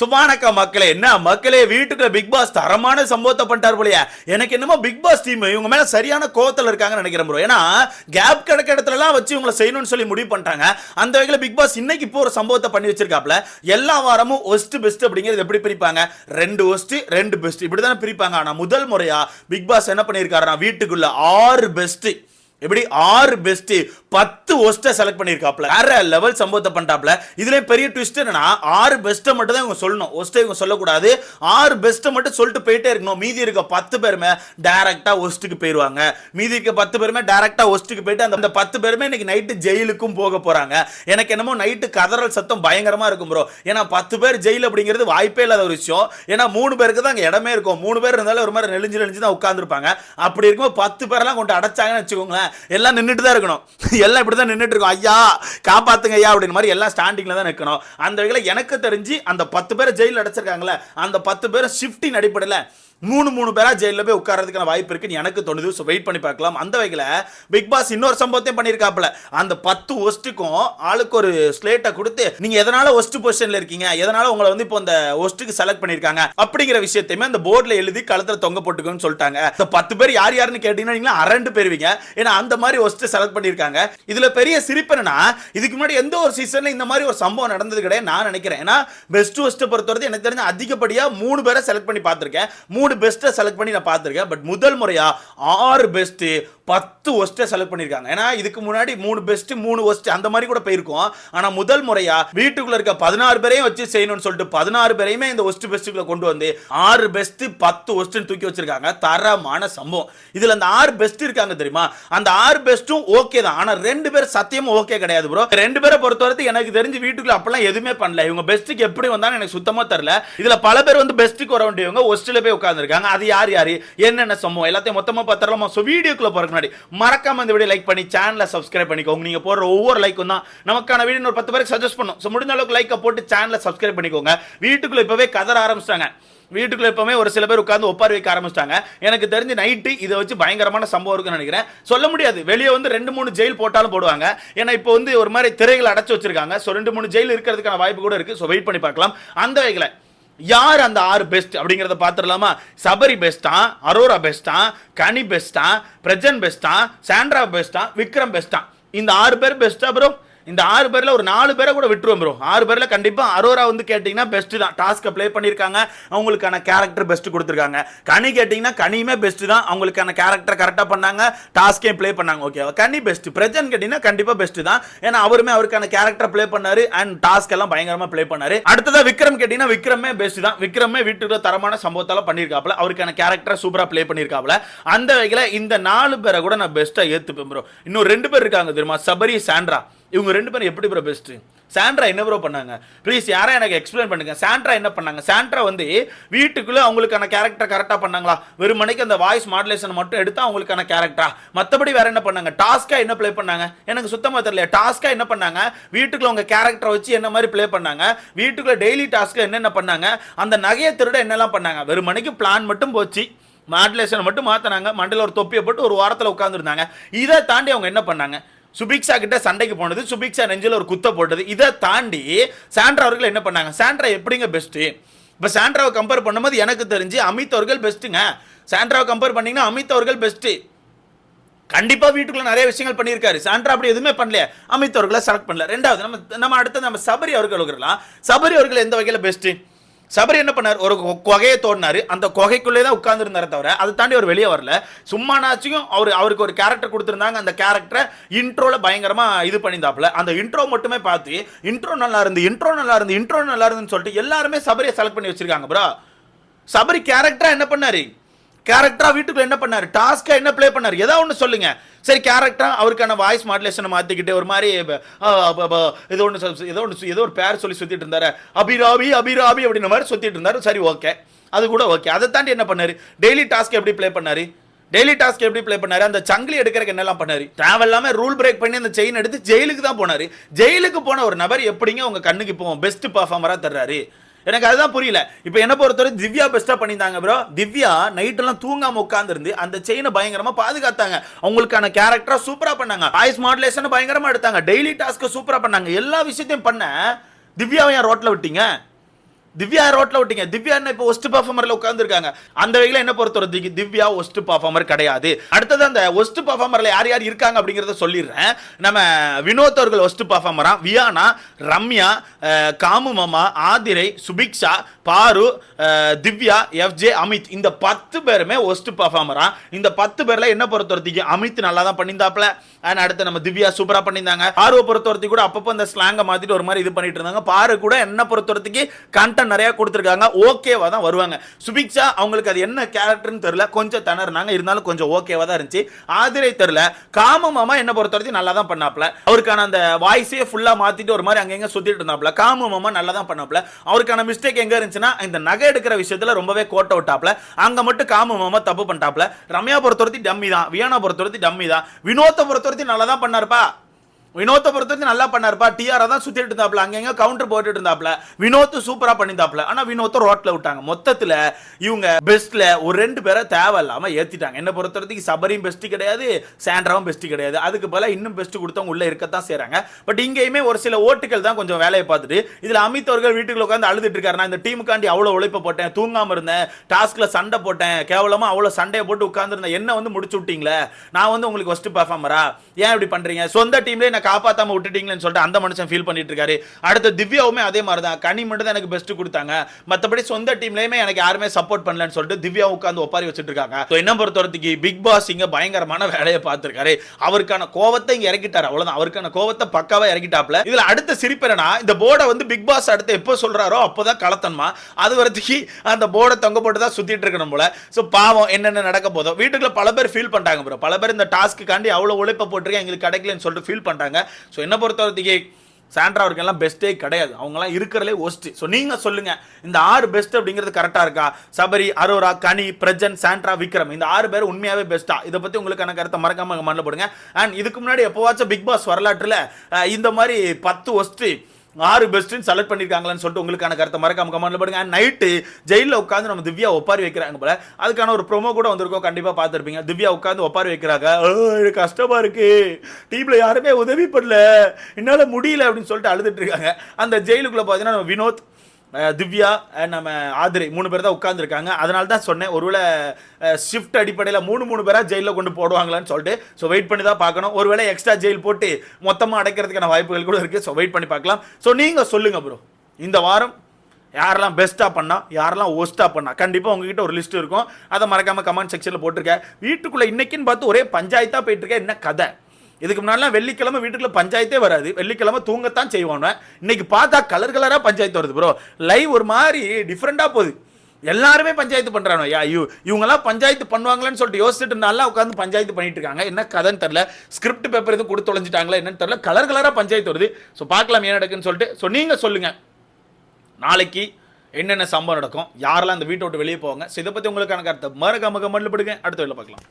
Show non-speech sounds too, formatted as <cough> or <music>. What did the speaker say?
சுபானக்கா மக்களே என்ன? மக்களே வீட்டுக்குள்ள பிக் பாஸ் தரமான சம்பவத்தை பண்ணிட்டார் போலயே. எனக்கு என்னமோ பிக் பாஸ் டீம் இவங்க மேல சரியான கோவத்தில் இருக்காங்கன்னு நினைக்கிறேன் ப்ரோ ஏன்னா கேப் கிடைக்க இடத்துலலாம் வச்சு இவங்களை செய்யணும்னு சொல்லி முடிவு பண்ணிட்டாங்க. அந்த வகையில் பிக் பாஸ் இன்னைக்கு இப்போ ஒரு சம்பவத்தை பண்ணி வச்சிருக்காப்ல எல்லா வாரமும் ஒஸ்ட் பெஸ்ட் அப்படிங்கிறது எப்படி பிரிப்பாங்க? ரெண்டு ஒஸ்ட் ரெண்டு பெஸ்ட் இப்படி தானே பிரிப்பாங்க. ஆனால் முதல் முறையா பிக் பாஸ் என்ன பண்ணியிருக்காருன்னா வீட்டுக்குள்ள ஆறு பெஸ்ட் எப்படி ஆறு பெஸ்ட் பத்து ஒஸ்ட்டை செலக்ட் பண்ணியிருக்காப்ல வேற லெவல் சம்பவத்தை பண்ணிட்டாப்ல. இதுல பெரிய ட்விஸ்ட் என்னன்னா ஆறு பெஸ்ட்டை மட்டும் தான் இவங்க சொல்லணும். ஒஸ்ட்டை இவங்க சொல்லக்கூடாது. ஆறு பெஸ்ட்டை மட்டும் சொல்லிட்டு போயிட்டே இருக்கணும். மீதி இருக்க பத்து பேருமே டேரக்டா ஒஸ்ட்டுக்கு போயிடுவாங்க மீதி இருக்க பத்து பேருமே டேரக்டா ஒஸ்ட்டுக்கு போயிட்டு அந்த பத்து பேருமே இன்னைக்கு நைட்டு ஜெயிலுக்கும் போக போறாங்க. எனக்கு என்னமோ நைட்டு கதறல் சத்தம் பயங்கரமா இருக்கும் ப்ரோ ஏன்னா பத்து பேர் ஜெயில் அப்படிங்கிறது வாய்ப்பே இல்லாத ஒரு விஷயம். ஏன்னா மூணு பேருக்கு தான் அங்கே இடமே இருக்கும். மூணு பேர் இருந்தாலும் ஒரு மாதிரி நெளிஞ்சு நெளிஞ்சு தான் உட்காந்துருப்பாங்க அப்படி இருக்கும்போது பத்து பேரெல்லாம் கொண்டு அடைச்சாங்கன்னு வச்சுக்கோங்களேன். எல்லாம் நின்றுட்டு தான் இருக்கணும். <laughs> எல்லாம் இப்படி தான் நின்றுட்டு இருக்கும். ஐயா காப்பாத்துங்க ஐயா அப்படின்னு மாதிரி எல்லாம் ஸ்டாண்டிங்ல தான் நிற்கணும் அந்த வகையில் எனக்கு தெரிஞ்சு அந்த பத்து பேரை ஜெயிலில் அடைச்சிருக்காங்களே அந்த பத்து பேரை ஷிஃப்டின் அடிப்படையில் மூணு மூணு பேரா ஜெயிலில் போய் உட்காரதுக்கான வாய்ப்பு இருக்குன்னு எனக்கு தோணுது. ஸோ வெயிட் பண்ணி பார்க்கலாம். அந்த வகையில் பிக் பாஸ் இன்னொரு சம்பவத்தையும் பண்ணியிருக்காப்புல அந்த பத்து ஒஸ்ட்டுக்கும் ஆளுக்கு ஒரு ஸ்லேட்டை கொடுத்து நீங்க எதனால ஒஸ்ட் பொசிஷனில் இருக்கீங்க? எதனால உங்களை வந்து இப்போ இந்த ஒஸ்ட்டுக்கு செலக்ட் பண்ணியிருக்காங்க அப்படிங்கிற விஷயத்தையுமே அந்த போர்டில் எழுதி கழுத்தில் தொங்க போட்டுக்கோன்னு சொல்லிட்டாங்க. இந்த பத்து பேர் யார் யாருன்னு கேட்டிங்கன்னா நீங்களா அரண்டு பெறுவீங்க ஏன்னா அந்த மாதிரி ஒஸ்ட் செலக்ட் பண்ணியிருக்காங்க இதில் பெரிய சிரிப்பு என்னன்னா இதுக்கு முன்னாடி எந்த ஒரு சீசனில் இந்த மாதிரி ஒரு சம்பவம் நடந்தது கிடையாது நான் நினைக்கிறேன். ஏன்னா பெஸ்ட் ஒஸ்ட்டை பொறுத்தவரை எனக்கு தெரிஞ்ச அதிகப்படியாக மூணு பேரை செலக்ட் பண்ணி பார்த்துருக்கேன். மூணு பெஸ்ட்டை செலக்ட் பண்ணி நான் பார்த்துருக்கேன். பட் முதல் முறையா ஆறு பெஸ்ட் பத்து ஒஸ்ட்டை செலக்ட் பண்ணியிருக்காங்க. ஏன்னா இதுக்கு முன்னாடி மூணு பெஸ்ட் மூணு ஒஸ்ட் அந்த மாதிரி கூட போயிருக்கோம். ஆனா முதல் முறையா வீட்டுக்குள்ள இருக்க பதினாறு பேரையும் வச்சு செய்யணும்னு சொல்லிட்டு பதினாறு பேரையுமே இந்த ஒஸ்ட் பெஸ்ட்டுக்குள்ள கொண்டு வந்து ஆறு பெஸ்ட் பத்து ஒஸ்ட்னு தூக்கி வச்சிருக்காங்க. தரமான சம்பவம். இதுல அந்த ஆறு பெஸ்ட் இருக்காங்க தெரியுமா? அந்த ஆறு பெஸ்ட்டும் ஓகே தான். ஆனா ரெண்டு பேர் சத்தியமும் ஓகே கிடையாது ப்ரோ ரெண்டு பேரை பொறுத்தவரைக்கும் எனக்கு தெரிஞ்சு வீட்டுக்குள்ள அப்பெல்லாம் எதுவுமே பண்ணல. இவங்க பெஸ்ட்டுக்கு எப்படி வந்தாலும் எனக்கு சுத்தமா தெரியல. இதுல பல பேர் வந்து பெஸ்ட்டுக்கு வர வேண்டியவங்க ஒஸ்ட்ல போய் உட்காந்து உட்கார்ந்துருக்காங்க. அது யார் யார்? என்னென்ன சம்பவம்? எல்லாத்தையும் மொத்தமாக பார்த்துடலாமா. ஸோ வீடியோக்குள்ள போகிறக்கு முன்னாடி மறக்காம இந்த வீடியோ லைக் பண்ணி சேனலை சப்ஸ்கிரைப் பண்ணிக்கோங்க. நீங்கள் போடுற ஒவ்வொரு லைக்கும் தான் நமக்கான வீடியோ ஒரு பத்து பேருக்கு சஜஸ்ட் பண்ணும். ஸோ முடிஞ்ச அளவுக்கு லைக்கை போட்டு சேனலை சப்ஸ்கிரைப் பண்ணிக்கோங்க. வீட்டுக்குள்ளே இப்போவே கதற ஆரம்பிச்சிட்டாங்க. வீட்டுக்குள்ள எப்பவுமே ஒரு சில பேர் உட்காந்து ஒப்பாரி வைக்க ஆரம்பிச்சிட்டாங்க. எனக்கு தெரிஞ்சு நைட்டு இதை வச்சு பயங்கரமான சம்பவம் இருக்குன்னு நினைக்கிறேன். சொல்ல முடியாது. வெளியே வந்து ரெண்டு மூணு ஜெயில் போட்டாலும் போடுவாங்க. ஏன்னா இப்போ வந்து ஒரு மாதிரி திரைகள் அடைச்சி வச்சிருக்காங்க. ஸோ ரெண்டு மூணு ஜெயில் இருக்கிறதுக்கான வாய்ப்பு கூட இருக்கு. ஸோ வெயிட் பண்ணி பார்க்கலாம். அந்த வகையில் யார் அந்த ஆறு பெஸ்ட் அப்படிங்கிறத பார்த்துடலாமா? சபரி பெஸ்டா அரோரா பெஸ்டா கனி பெஸ்டா பிரஜன் பெஸ்டா சாண்ட்ரா பெஸ்டா விக்ரம் பெஸ்டா இந்த ஆறு பேர் பெஸ்டா ப்ரோ இந்த ஆறு பேரில் ஒரு நாலு பேரை கூட விட்டுருவோம் ப்ரோ ஆறு பேரில் கண்டிப்பாக அரோரா வந்து கேட்டிங்கன்னா பெஸ்ட்டு தான். டாஸ்க்கை ப்ளே பண்ணியிருக்காங்க. அவங்களுக்கான கேரக்டர் பெஸ்ட்டு கொடுத்துருக்காங்க. கனி கேட்டிங்கன்னா கனியுமே பெஸ்ட்டு தான். அவங்களுக்கான கேரக்டர் கரெக்டாக பண்ணாங்க. டாஸ்க்கே ப்ளே பண்ணாங்க. ஓகேவா கனி பெஸ்ட்டு பிரஜன் கேட்டிங்கன்னா கண்டிப்பாக பெஸ்ட்டு தான். ஏன்னா அவருமே அவருக்கான கேரக்டர் ப்ளே பண்ணார். அண்ட் டாஸ்க் எல்லாம் பயங்கரமாக ப்ளே பண்ணார். அடுத்ததா விக்ரம் கேட்டிங்கன்னா விக்ரமே பெஸ்ட்டு தான். விக்ரமே வீட்டுக்கு தரமான சம்பவத்தெல்லாம் பண்ணியிருக்காப்புல. அவருக்கான கேரக்டர் சூப்பராக ப்ளே பண்ணியிருக்காப்புல. அந்த வகையில் இந்த நாலு பேரை கூட நான் பெஸ்ட்டாக ஏற்றுப்பேன் ப்ரோ இன்னும் ரெண்டு பேர் இருக்காங்க தெரியுமா? சபரி சாண்ட்ரா. இவங்க ரெண்டு பேரும் எப்படி ப்ரோ பெஸ்ட்டு சாண்ட்ரா என்ன ப்ரோ பண்ணாங்க? ப்ளீஸ் யாரும் எனக்கு எக்ஸ்பிளைன் பண்ணுங்க. சாண்ட்ரா என்ன பண்ணாங்க? சாண்ட்ரா வந்து வீட்டுக்குள்ளே அவங்களுக்கான கேரக்டர் கரெக்டாக பண்ணாங்களா? வெறுமனைக்கு மணிக்கு அந்த வாய்ஸ் மாடுலேஷன் மட்டும் எடுத்தா அவங்களுக்கான கேரக்டரா மற்றபடி வேற என்ன பண்ணாங்க? டாஸ்க்காக என்ன ப்ளே பண்ணாங்க? எனக்கு சுத்தமாக தெரியல. டாஸ்க்காக என்ன பண்ணாங்க? வீட்டுக்குள்ள உங்கள் கேரக்டரை வச்சு என்ன மாதிரி ப்ளே பண்ணாங்க? வீட்டுக்குள்ளே டெய்லி டாஸ்க்கில் என்னென்ன பண்ணாங்க? அந்த நகையை திருட என்னெல்லாம் பண்ணாங்க? வெறுமனைக்கு பிளான் மட்டும் போச்சு. மாடுலேஷனை மட்டும் மாற்றினாங்க மண்டல ஒரு தொப்பியை போட்டு ஒரு வாரத்தில் உட்காந்துருந்தாங்க இதை தாண்டி அவங்க என்ன பண்ணாங்க? சுபிக்ஷா கிட்ட சண்டைக்கு போனது. சுபிக்ஷா நெஞ்சில் ஒரு குத்த போட்டது. இதை தாண்டி சாண்ட்ரா அவர்கள் என்ன பண்ணாங்க? சாண்ட்ரா எப்படிங்க பெஸ்ட்டு இப்போ சாண்ட்ராவை கம்பேர் பண்ணும்போது எனக்கு தெரிஞ்சு அமித் அவர்கள் பெஸ்ட்டுங்க சாண்ட்ராவை கம்பேர் பண்ணிங்கன்னா அமித் அவர்கள் பெஸ்ட்டு கண்டிப்பாக வீட்டுக்குள்ள நிறைய விஷயங்கள் பண்ணியிருக்காரு. சாண்ட்ரா அப்படி எதுவுமே பண்ணல அமித் அவர்களை செலக்ட் பண்ணல. ரெண்டாவது நம்ம நம்ம அடுத்தது நம்ம சபரி அவர்கள் சபரி அவர்கள் எந்த வகையில் பெஸ்ட்டு சபரி என்ன பண்ணார்? ஒரு கொ- குகையை தோடினாரு அந்த குகைக்குள்ளே தான் உட்கார்ந்துருந்தாரே தவிர அதை தாண்டி அவர் வெளியே வரல. சும்மானாச்சும் அவர் அவருக்கு ஒரு கேரக்டர் கொடுத்துருந்தாங்க. அந்த கேரக்டரை இன்ட்ரோவில் பயங்கரமாக இது பண்ணியிருந்தாப்புல. அந்த இன்ட்ரோ மட்டுமே பார்த்து இன்ட்ரோ நல்லா இருந்து இன்ட்ரோ நல்லா இருந்து இன்ட்ரோ நல்லா இருந்துன்னு சொல்லிட்டு எல்லாருமே சபரியை செலக்ட் பண்ணி வச்சிருக்காங்க ப்ரோ சபரி கேரக்டராக என்ன பண்ணாரு? கேரக்டரா வீட்டுக்குள்ள என்ன பண்ணாரு? டாஸ்க்கா என்ன ப்ளே பண்ணாரு? ஏதாவது ஒன்று சொல்லுங்க. சரி கேரக்டரா அவருக்கான வாய்ஸ் மாடுலேஷனை மாத்திக்கிட்டு ஒரு மாதிரி ஏதோ ஒன்று ஏதோ ஒன்று ஏதோ ஒரு பேர் சொல்லி சுத்திட்டு இருந்தாரு. அபிராபி அபிராபி அப்படின்ற மாதிரி சுத்திட்டு இருந்தாரு. சரி ஓகே அது கூட ஓகே அதை தாண்டி என்ன பண்ணாரு? டெய்லி டாஸ்க் எப்படி ப்ளே பண்ணாரு? டெய்லி டாஸ்க் எப்படி ப்ளே பண்ணாரு? அந்த சங்கிலி எடுக்கிறதுக்கு என்னெல்லாம் பண்ணாரு? டிராவல் இல்லாமல் ரூல் பிரேக் பண்ணி அந்த செயின் எடுத்து ஜெயிலுக்கு தான் போனாரு. ஜெயிலுக்கு போன ஒரு நபர் எப்படிங்க உங்க கண்ணுக்கு இப்போ பெஸ்ட் பர்ஃபார்மரா தர்றாரு? எனக்கு அதுதான் புரியல. இப்போ என்ன பொறுத்தவரை திவ்யா பெஸ்ட்டாக பண்ணியிருந்தாங்க ப்ரோ திவ்யா நைட்டெல்லாம் தூங்காமல் உட்காந்துருந்து அந்த செயினை பயங்கரமாக பாதுகாத்தாங்க. அவங்களுக்கான கேரக்டராக சூப்பராக பண்ணாங்க. வாய்ஸ் மாடுலேஷனை பயங்கரமாக எடுத்தாங்க. டெய்லி டாஸ்க்கு சூப்பராக பண்ணாங்க. எல்லா விஷயத்தையும் பண்ண திவ்யாவை ஏன் ரோட்டில் விட்டீங்க? திவ்யா ரோட்ல விட்டீங்க. திவ்யா என்ன இப்போ ஒஸ்ட் பர்ஃபார்மர்ல உட்காந்துருக்காங்க அந்த வகையில் என்ன பொறுத்த திவ்யா ஒஸ்ட் பர்ஃபார்மர் கிடையாது. அடுத்தது அந்த ஒஸ்ட் பர்ஃபார்மர்ல யார் யார் இருக்காங்க அப்படிங்கிறத சொல்லிடுறேன். நம்ம வினோத் அவர்கள் ஒஸ்ட் பர்ஃபார்மரா வியானா ரம்யா காமு மாமா ஆதிரை சுபிக்ஷா பாரு திவ்யா எஃப்ஜே அமித். இந்த பத்து பேருமே ஒஸ்ட் பர்ஃபார்மரா இந்த பத்து பேர்ல என்ன பொறுத்தவரைக்கும் அமித் நல்லா தான் பண்ணியிருந்தாப்ல அண்ட் அடுத்து நம்ம திவ்யா சூப்பரா பண்ணியிருந்தாங்க. பாருவை பொறுத்தவரத்தி கூட அப்பப்போ இந்த ஸ்லாங்கை மாற்றிட்டு ஒரு மாதிரி இது பண்ணிட்டு இருந்தாங்க. பாரு கூட என்ன பொறுத்த வரைக்கும் கண்டென்ட் நிறையா கொடுத்துருக்காங்க. ஓகேவா தான் வருவாங்க. சுபிக்ஷா அவங்களுக்கு அது என்ன கேரக்டர்னு தெரில கொஞ்சம் திணறினாங்க. இருந்தாலும் கொஞ்சம் ஓகேவா தான் இருந்துச்சு. ஆதிரை தெரில காம மாமா என்ன பொறுத்தவரைக்கும் நல்லா தான் பண்ணாப்ல அவருக்கான அந்த வாய்ஸே ஃபுல்லாக மாற்றிட்டு ஒரு மாதிரி அங்கங்கே சுற்றிட்டு இருந்தாப்ல காம மாமா நல்லா தான் பண்ணாப்ல அவருக்கான மிஸ்டேக் எங்கே இருந்துச்சுன்னா இந்த நகை எடுக்கிற விஷயத்தில் ரொம்பவே கோட்டை விட்டாப்ல அங்கே மட்டும் காம மாமா தப்பு பண்ணிட்டாப்ல ரம்யா பொறுத்தவரத்தி டம்மி தான். வியானா பொறுத்த டம்மி தான். வினோத்தை பொறுத்த வரைக்கும் நல்லா தான் பண்ணாருப்பா. வினோத்தை பொறுத்த வரைக்கும் நல்லா பண்ணாருப்பா. டிஆர் தான் சுத்திட்டு இருந்தாப்ல அங்கங்க கவுண்டர் போட்டுட்டு இருந்தாப்ல வினோத்து சூப்பரா பண்ணியிருந்தாப்ல ஆனா வினோத்தை ரோட்ல விட்டாங்க. மொத்தத்துல இவங்க பெஸ்ட்ல ஒரு ரெண்டு பேரை தேவையில்லாம ஏத்திட்டாங்க. என்ன பொறுத்தவரைக்கும் சபரியும் பெஸ்ட் கிடையாது சாண்ட்ராவும் பெஸ்ட் கிடையாது. அதுக்கு பதிலா இன்னும் பெஸ்ட் கொடுத்தவங்க உள்ள இருக்கத்தான் செய்கிறாங்க பட் இங்கேயுமே ஒரு சில ஓட்டுகள் தான் கொஞ்சம் வேலையை பார்த்துட்டு இதுல அமித் அவர்கள் வீட்டுக்குள்ள உட்காந்து அழுதுட்டு இருக்காரு நான் இந்த டீமுக்காண்டி அவ்வளவு உழைப்பு போட்டேன் தூங்காம இருந்தேன் டாஸ்க்ல சண்டை போட்டேன் கேவலமா அவ்வளவு சண்டையை போட்டு உட்காந்துருந்தேன் என்ன வந்து முடிச்சு விட்டீங்களே? நான் வந்து உங்களுக்கு ஃபர்ஸ்ட் பர்ஃபார்மரா ஏன் இப்படி பண்றீங்க? சொந்த டீம்லேயே என்ன காப்பாத்தாம விட்டுட்டீங்களேன்னு சொல்லிட்டு அந்த மனுஷன் ஃபீல் பண்ணிட்டு இருக்காரு அடுத்து திவ்யாவுமே அதே மாதிரி தான் கனி மட்டும் தான் எனக்கு பெஸ்ட் கொடுத்தாங்க. மத்தபடி சொந்த டீம்லயுமே எனக்கு யாருமே சப்போர்ட் பண்ணலன்னு சொல்லிட்டு திவ்யா உட்காந்து ஒப்பாரி வச்சுட்டு இருக்காங்க என்ன பொறுத்தவரைக்கு பிக் பாஸ் இங்க பயங்கரமான வேலையை பார்த்திருக்காரு. அவருக்கான கோவத்தை இங்க இறக்கிட்டாரு. அவ்வளவுதான். அவருக்கான கோவத்தை பக்காவா இறக்கிட்டாப்ல இதுல அடுத்த சிரிப்பு இந்த போர்டை வந்து பிக் பாஸ் அடுத்து எப்போ சொல்றாரோ அப்போதான் கலத்தன்மா. அது வரத்துக்கு அந்த போர்டை தொங்க போட்டு தான் சுத்திட்டு இருக்கணும் போல. ஸோ பாவம் என்னென்ன நடக்க போதும் வீட்டுக்குள்ள பல பேர் ஃபீல் பண்றாங்க ப்ரோ பல பேர் இந்த டாஸ்க்குக்காண்டி அவ்வளவு உழைப்ப போட்டிருக்கேன் எங்களுக்கு கிடைக்கலன்னு சொல்லிட்டு ஃபீல் பண்றாங்க ஸோ என்ன பொறுத்தவரத்துக்கு சாண்ட்ரா அவருக்கெல்லாம் பெஸ்ட்டே கிடையாது. அவங்கலாம் இருக்கிறதே ஒஸ்ட் ஸோ நீங்க சொல்லுங்க இந்த ஆறு பெஸ்ட் அப்படிங்கிறது கரெக்டா இருக்கா? சபரி அரோரா கனி பிரஜன் சாண்ட்ரா விக்ரம். இந்த ஆறு பேர் உண்மையாவே பெஸ்ட்டா இதை பத்தி உங்களுக்கான கருத்தை மறக்காமல் மண்ணில் போடுங்க. அண்ட் இதுக்கு முன்னாடி எப்போவாச்சும் பிக் பாஸ் வரலாற்றுல இந்த மாதிரி பத்து ஒஸ்ட்டு ஆறு பெஸ்ட்னு செலக்ட் பண்ணியிருக்காங்களான்னு சொல்லிட்டு உங்களுக்கான கருத்தை மறக்காம கமெண்ட்ல போடுங்க. நைட்டு ஜெயிலில் உட்காந்து நம்ம திவ்யா ஒப்பாரி வைக்கிறாங்க போல. அதுக்கான ஒரு ப்ரோமோ கூட வந்திருக்கோம். கண்டிப்பாக பார்த்துருப்பீங்க. திவ்யா உட்காந்து ஒப்பாரி வைக்கிறாங்க. கஷ்டமாக கஷ்டமா இருக்கு. டீமில் யாருமே உதவி பண்ணல என்னால் முடியல அப்படின்னு சொல்லிட்டு அழுதுட்டு இருக்காங்க. அந்த ஜெயிலுக்குள்ள பார்த்தீங்கன்னா நம்ம வினோத் திவ்யா நம்ம ஆதிரை மூணு பேர் தான் உட்காந்துருக்காங்க அதனால தான் சொன்னேன் ஒருவேளை ஷிஃப்ட் அடிப்படையில் மூணு மூணு பேராக ஜெயிலில் கொண்டு போடுவாங்களான்னு சொல்லிட்டு. ஸோ வெயிட் பண்ணி தான் பார்க்கணும். ஒருவேளை எக்ஸ்ட்ரா ஜெயில் போட்டு மொத்தமாக அடைக்கிறதுக்கான வாய்ப்புகள் கூட இருக்குது ஸோ வெயிட் பண்ணி பார்க்கலாம். ஸோ நீங்கள் சொல்லுங்கள் ப்ரோ இந்த வாரம் யாரெல்லாம் பெஸ்ட்டாக பண்ணால் யாரெல்லாம் ஒஸ்ட்டாக பண்ணால் கண்டிப்பாக உங்ககிட்ட ஒரு லிஸ்ட் இருக்கும். அதை மறக்காமல் கமெண்ட் செக்ஷனில் போட்டிருக்கேன். வீட்டுக்குள்ளே இன்றைக்கின்னு பார்த்து ஒரே பஞ்சாயத்தாக போயிட்டுருக்கேன் என்ன கதை? இதுக்கு முன்னாடிலாம் வெள்ளிக்கிழமை வீட்டுக்குள்ள பஞ்சாயத்தே வராது. வெள்ளிக்கிழமை தூங்கத்தான் செய்வாங்க. இன்னைக்கு பார்த்தா கலர் கலராக பஞ்சாயத்து வருது ப்ரோ லைவ் ஒரு மாதிரி டிஃப்ரெண்ட்டாக போகுது. எல்லாருமே பஞ்சாயத்து பண்ணுறாங்க யா ஐயோ இவங்கெல்லாம் பஞ்சாயத்து பண்ணுவாங்களான்னு சொல்லிட்டு யோசிச்சுட்டு நல்லா உட்காந்து பஞ்சாயத்து பண்ணிட்டு இருக்காங்க. என்ன கதைன்னு தெரியல. ஸ்கிரிப்ட் பேப்பர் எதுவும் கொடுத்து தொலைஞ்சிட்டாங்களா என்னன்னு தெரில கலர் கலராக பஞ்சாயத்து வருது. ஸோ பார்க்கலாம் ஏன் நடக்குன்னு சொல்லிட்டு. ஸோ நீங்கள் சொல்லுங்கள் நாளைக்கு என்னென்ன சம்பவம் நடக்கும்? யாரெல்லாம் அந்த வீட்டை விட்டு வெளியே போவாங்க? ஸோ இதை பற்றி உங்களுக்கான கருத்தை மறக்காம கமெண்ட்ல படுங்க. அடுத்த வேலை பார்க்கலாம்.